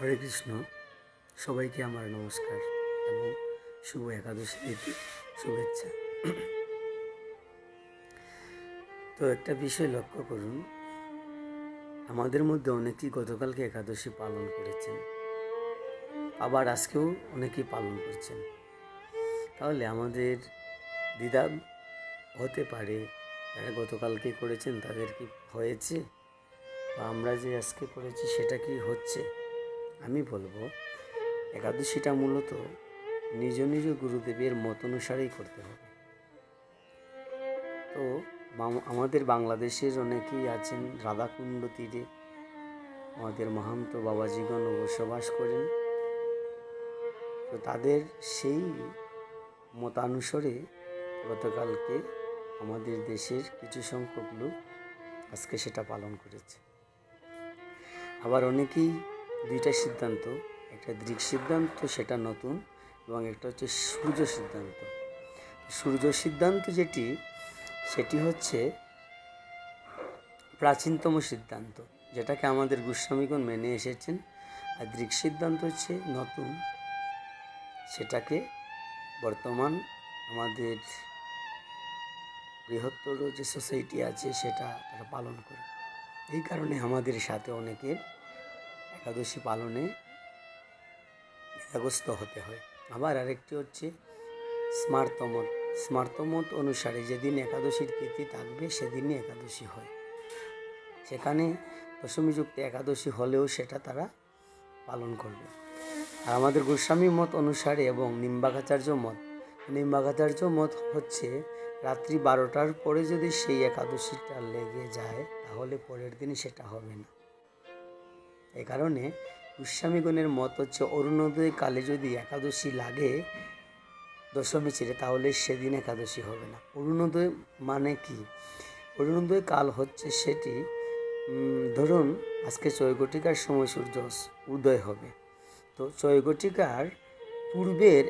হরে কৃষ্ণ, সবাইকে আমার নমস্কার এবং শুভ একাদশী শুভেচ্ছা। তো একটা বিষয় লক্ষ্য করুন, আমাদের মধ্যে অনেকেই গতকালকে একাদশী পালন করেছেন, আবার আজকেও অনেকেই পালন করছেন। তাহলে আমাদের দ্বিধা হতে পারে, যারা গতকালকে করেছেন তাদের কি হয়েছে? বা আমরা যে আজকে করেছি সেটা কি হচ্ছে? আমি বলব, একাদশীটা মূলত নিজ নিজ গুরুদেবের মত অনুসারেই করতে হবে। তো আমাদের বাংলাদেশের অনেকেই আছেন, রাধাকুণ্ড তীরে। আমাদের মহান্ত বাবাজিগণ বসবাস করেন। তো তাদের সেই মতানুসারে গতকালকে আমাদের দেশের কিছু সংখ্যক লোক আজকে সেটা পালন করেছে। আবার অনেকেই দুইটা সিদ্ধান্ত, একটা দৃক সিদ্ধান্ত, সেটা নতুন, এবং একটা হচ্ছে সূর্য সিদ্ধান্ত। সূর্য সিদ্ধান্ত যেটি, সেটি হচ্ছে প্রাচীনতম সিদ্ধান্ত, যেটাকে আমাদের গোস্বামীগণ মেনে এসেছেন। আর দৃক সিদ্ধান্ত হচ্ছে নতুন, সেটাকে বর্তমান আমাদের বৃহত্তর যে সোসাইটি আছে, সেটা তারা পালন করে। এই কারণে আমাদের সাথে অনেকের একাদশী পালনে দ্বিধাগ্রস্ত হতে হয়। আবার আরেকটি হচ্ছে স্মার্তমত। স্মার্তমত অনুসারে যেদিন একাদশীর তিথি থাকবে, সেদিনই একাদশী হয়। সেখানে দশমীযুক্ত একাদশী হলেও সেটা তারা পালন করবে। আর আমাদের গোস্বামী মত অনুসারে এবং নিম্বাকাচার্য মত নিম্বাকাচার্য মত হচ্ছে রাত্রি বারোটার পরে যদি সেই একাদশীটা লেগে যায়, তাহলে পরের দিন সেটা হবে না। এই কারণে গোস্বামীগণের মত হচ্ছে, অরুণোদয় কালে যদি একাদশী লাগে দশমী ছেড়ে, তাহলে সেদিন একাদশী হবে না। অরুণোদয় মানে কি? অরুণোদয় কাল হচ্ছে সেটি ধরুন আজকে চৈগটিকার সময় সূর্য উদয় হবে। তো চৈগটিকার পূর্বের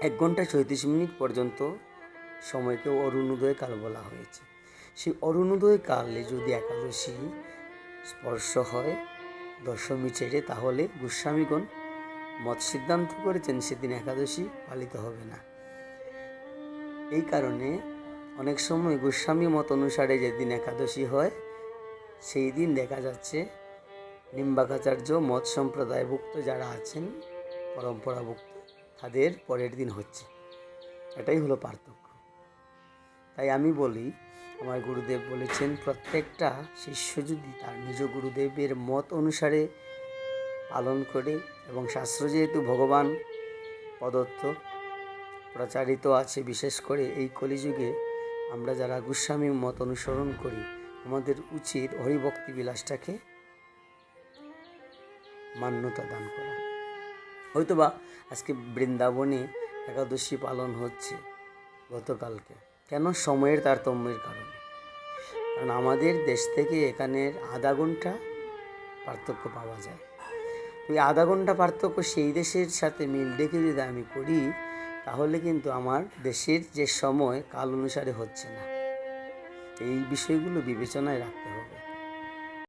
এক ঘণ্টা চৌত্রিশ মিনিট পর্যন্ত সময়কে অরুণোদয় কাল বলা হয়েছে। সেই অরুণোদয় কালে যদি একাদশী স্পর্শ হয়। দশমী ছেড়ে তাহলে গোস্বামীগণ মত সিদ্ধান্ত করেছেন সেদিন একাদশী পালিত হবে না। এই কারণে অনেক সময় গোস্বামী মত অনুসারে যেদিন একাদশী হয়, সেই দিন দেখা যাচ্ছে নিম্বাকাচার্য, মত সম্প্রদায়ভুক্ত যারা আছেন, পরম্পরাভুক্ত, তাদের পরের দিন হচ্ছে। এটাই হলো পার্থক্য। তাই আমি বলি আমার গুরুদেব বলেছেন, প্রত্যেকটা শিষ্য যদি তার নিজ গুরুদেবের মত অনুসারে পালন করে এবং শাস্ত্র যেহেতু ভগবান প্রদত্ত, প্রচারিত আছে বিশেষ করে এই কলিযুগে, আমরা যারা গোস্বামী মত অনুসরণ করি, আমাদের উচিত হরিভক্তি বিলাসটাকে মান্যতা দান করা। হয়তোবা আজকে বৃন্দাবনে একাদশী পালন হচ্ছে গতকালকে। কেন সময়ের তারতম্যের কারণে? কারণ আমাদের দেশ থেকে এখানের আধা ঘণ্টা পার্থক্য পাওয়া যায়। ওই আধা ঘণ্টা পার্থক্য সেই দেশের সাথে মিল রেখে যদি আমি করি, তাহলে কিন্তু আমার দেশের যে সময়, কাল অনুসারে হচ্ছে না। এই বিষয়গুলো বিবেচনায় রাখতে হবে।